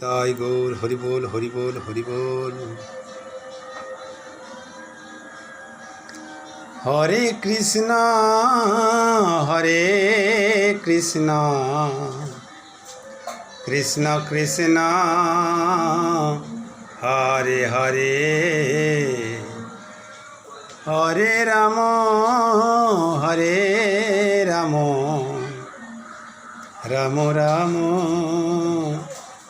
তাই গৌর হরিবোল হরিবোল হরিবোল। হরে কৃষ্ণ হরে কৃষ্ণ। কৃষ্ণ কৃষ্ণ, হরে হরে। হরে রাম হরে রাম। রাম রাম।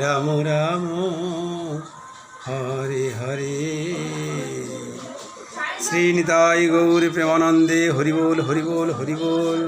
রাম রাম হরে হরে। শ্রীনিতাই গৌর প্রেমানন্দে হরিবোল হরিবোল হরিবোল